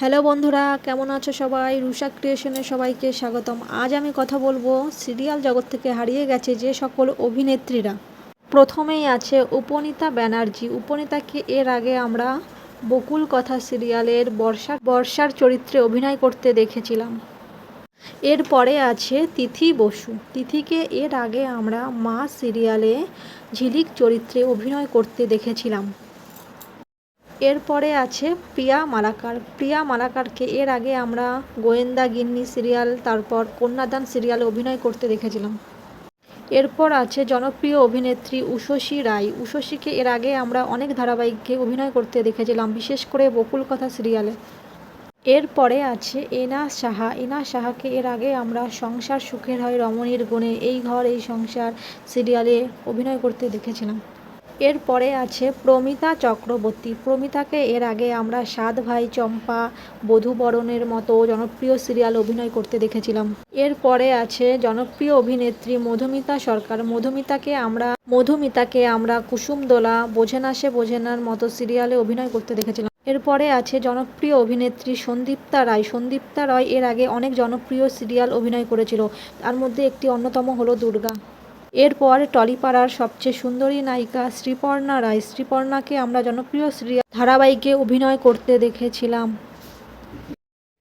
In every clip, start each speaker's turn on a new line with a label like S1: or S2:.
S1: Hello বন্ধুরা, কেমন আছো সবাই? রুষা ক্রিয়েশনে সবাইকে স্বাগতম। আজ আমি কথা বলব সিরিয়াল জগৎ থেকে হারিয়ে গেছে যে সকল অভিনেত্রীরা। প্রথমেই আছে উপনীতা ব্যানার্জি। উপনীতাকে এর আগে আমরা বকুল কথা সিরিয়ালের বর্ষা, বর্ষার চরিত্রে অভিনয় করতে দেখেছিলাম। এরপরে আছে তিথি বসু। তিথিকে এর আগে আমরা মা সিরিয়ালে ঝিলিক চরিত্রে অভিনয় করতে দেখেছিলাম। এরপরে আছে প্রিয়া মালাকার। প্রিয়া মালাকারকে এর আগে আমরা গোয়েন্দা, গিন্নি সিরিয়াল, তারপর কন্যাদান সিরিয়ালে অভিনয় করতে দেখেছিলাম। এরপর আছে জনপ্রিয় অভিনেত্রী উষসী রায়। উষসীকে এর আগে আমরা অনেক ধারাবাহিককে অভিনয় করতে দেখেছিলাম, বিশেষ করে বকুল কথা সিরিয়ালে। এরপরে আছে এনা সাহা। এনা সাহাকে এর আগে আমরা সংসার সুখের হয় রমণীর গুণে এই ঘর, এই সংসার সিরিয়ালে অভিনয় করতে দেখেছিলাম। এরপরে আছে প্রমিতা চক্রবর্তী। প্রমিতাকে এর আগে আমরা সাত ভাই চম্পা বধূবরণের মতো জনপ্রিয় সিরিয়াল অভিনয় করতে দেখেছিলাম। এরপরে আছে জনপ্রিয় অভিনেত্রী মধুমিতা সরকার। মধুমিতাকে আমরা মধুমিতাকে আমরা কুসুমদোলা বোঝে না সে বোঝে নার মতো সিরিয়ালে অভিনয় করতে দেখেছিলাম। এরপরে আছে জনপ্রিয় অভিনেত্রী সন্দীপ্তা রায়। সন্দীপ্তা রায় এর আগে অনেক জনপ্রিয় সিরিয়াল অভিনয় করেছিল। তার মধ্যে একটি অন্যতম হলো দুর্গা। এরপর টলিপাড়ার সবচেয়ে সুন্দরী নায়িকা শ্রীপর্ণা রায়। শ্রীপর্ণাকে আমরা জনপ্রিয় ধারাবাহিকে অভিনয় করতে দেখেছিলাম।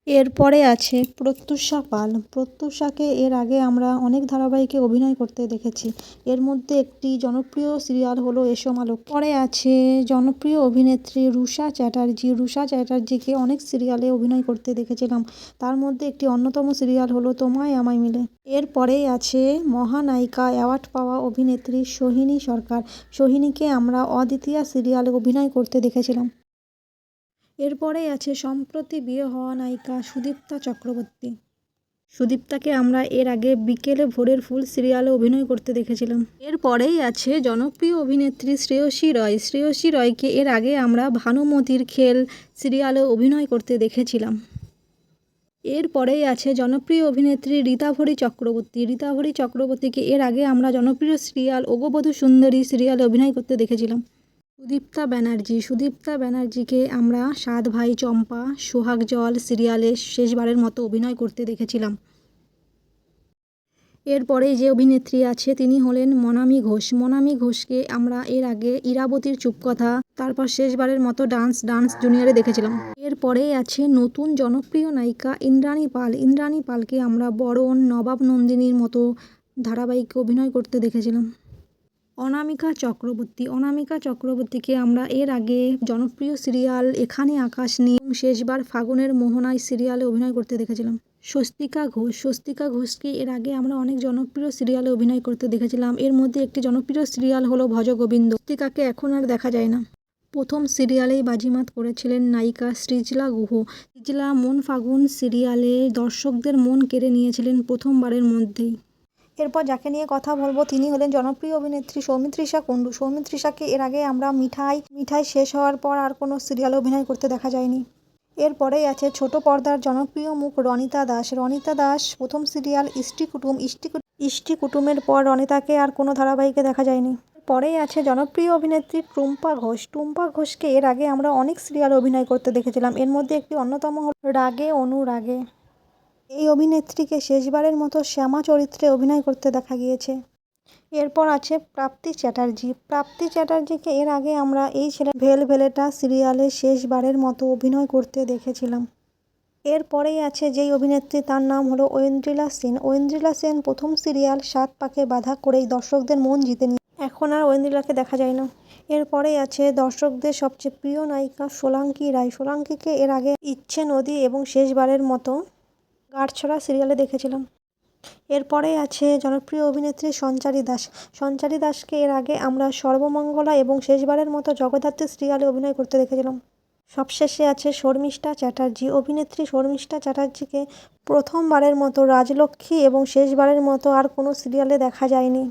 S1: এরপরে আছে প্রত্যুষা পাল। প্রত্যুষাকে এর আগে আমরা অনেক ধারাবাহিকে অভিনয় করতে দেখেছি। এর মধ্যে একটি জনপ্রিয় সিরিয়াল হলো এসো মালক পরে আছে জনপ্রিয় অভিনেত্রী রুষা চ্যাটার্জি। রুষা চ্যাটার্জিকে অনেক সিরিয়ালে অভিনয় করতে দেখেছিলাম। তার মধ্যে একটি অন্যতম সিরিয়াল হলো তোমায় আমায় মিলে। এরপরেই আছে মহানায়িকা অ্যাওয়ার্ড পাওয়া অভিনেত্রী সোহিনী সরকার। সোহিনীকে আমরা অদ্বিতীয়া সিরিয়ালে অভিনয় করতে দেখেছিলাম। এরপরেই আছে সম্প্রতি বিয়ে হওয়া নায়িকা সুদীপ্তা চক্রবর্তী। সুদীপ্তাকে আমরা এর আগে বিকেলে ভোরের ফুল সিরিয়ালে অভিনয় করতে দেখেছিলাম। এরপরেই আছে জনপ্রিয় অভিনেত্রী শ্রেয়সী রয়। শ্রেয়সী রয়কে এর আগে আমরা ভানুমতির খেল সিরিয়ালে অভিনয় করতে দেখেছিলাম। এরপরেই আছে জনপ্রিয় অভিনেত্রী রীতাভরি চক্রবর্তী। রীতাভরি চক্রবর্তীকে এর আগে আমরা জনপ্রিয় সিরিয়াল ওগবধূ সুন্দরী সিরিয়ালে অভিনয় করতে দেখেছিলাম। সুদীপ্তা ব্যানার্জি, সুদীপ্তা ব্যানার্জিকে আমরা সাত ভাই চম্পা, সোহাগ জল সিরিয়ালে শেষবারের মতো অভিনয় করতে দেখেছিলাম। এরপরে যে অভিনেত্রী আছে তিনি হলেন মনামি ঘোষ। মনামি ঘোষকে আমরা এর আগে ইরাবতীর চুপকথা তারপর শেষবারের মতো ডান্স ডান্স জুনিয়রে দেখেছিলাম। এরপরেই আছে নতুন জনপ্রিয় নায়িকা ইন্দ্রাণী পাল। ইন্দ্রাণী পালকে আমরা বরণ, নবাব নন্দিনীর মতো ধারাবাহিকে অভিনয় করতে দেখেছিলাম। অনামিকা চক্রবর্তী। অনামিকা চক্রবর্তীকে আমরা এর আগে জনপ্রিয় সিরিয়াল এখানে আকাশ নিয়ে শেষবার ফাগুনের মোহনায় সিরিয়ালে অভিনয় করতে দেখেছিলাম। স্বস্তিকা ঘোষ। স্বস্তিকা ঘোষকে এর আগে আমরা অনেক জনপ্রিয় সিরিয়ালে অভিনয় করতে দেখেছিলাম। এর মধ্যে একটি জনপ্রিয় সিরিয়াল হলো ভজগোবিন্দ। স্বস্তিকাকে এখন আর দেখা যায় না। প্রথম সিরিয়ালেই বাজিমাত করেছিলেন নায়িকা সৃজলা গুহ। সৃজলা মন ফাগুন সিরিয়ালে দর্শকদের মন কেড়ে নিয়েছিলেন প্রথমবারের মধ্যেই। এরপর যাকে নিয়ে কথা বলব তিনি হলেন জনপ্রিয় অভিনেত্রী সৌমিত্রিষা কুণ্ডু। সৌমিত্রিষাকে এর আগে আমরা মিঠাই মিঠাই শেষ হওয়ার পর আর কোনো সিরিয়ালে অভিনয় করতে দেখা যায়নি। এরপরেই আছে ছোট পর্দার জনপ্রিয় মুখ রনিতা দাস। রনিতা দাস প্রথম সিরিয়াল ইষ্টি কুটুম, ইষ্টি ইষ্টি কুটুমের পর রনিতাকে আর কোনো ধারাবাহিকে দেখা যায়নি। পরেই আছে জনপ্রিয় অভিনেত্রী টুম্পা ঘোষ। টুম্পা ঘোষকে এর আগে আমরা অনেক সিরিয়ালে অভিনয় করতে দেখেছিলাম। এর মধ্যে একটি অন্যতম হল রাগে অনুরাগে। এই অভিনেত্রীকে শেষবারের মতো শ্যামা চরিত্রে অভিনয় করতে দেখা গিয়েছে। এরপর আছে প্রাপ্তি চ্যাটার্জি। প্রাপ্তি চ্যাটার্জিকে এর আগে আমরা এই ছেলে ভেল ভেলেটা সিরিয়ালে শেষবারের মতো অভিনয় করতে দেখেছিলাম। এরপরেই আছে যেই অভিনেত্রী, তার নাম হলো ঐন্দ্রিলা সেন। ঐন্দ্রিলা সেন প্রথম সিরিয়াল সাত পাকে বাধা করেই দর্শকদের মন জিতে নিয়ে। এখন আর ঐন্দ্রিলাকে দেখা যায় না। এরপরেই আছে দর্শকদের সবচেয়ে প্রিয় নায়িকা সোলাঙ্কি রায়। সোলাঙ্কিকে এর আগে ইচ্ছে নদী এবং শেষবারের মতো গাঁটছড়া সিরিয়ালে দেখেছিলাম। এরপরে আছে জনপ্রিয় অভিনেত্রী সঞ্চারী দাস। সঞ্চারী দাসকে এর আগে আমরা সর্বমঙ্গলা এবং শেষবারের মতো জগদ্ধাত্রী সিরিয়ালে অভিনয় করতে দেখেছিলাম। সবশেষে আছে শর্মিষ্ঠা চ্যাটার্জি। অভিনেত্রী শর্মিষ্ঠা চ্যাটার্জিকে প্রথমবারের মতো রাজলক্ষ্মী এবং শেষবারের মতো আর কোনো সিরিয়ালে দেখা যায়নি।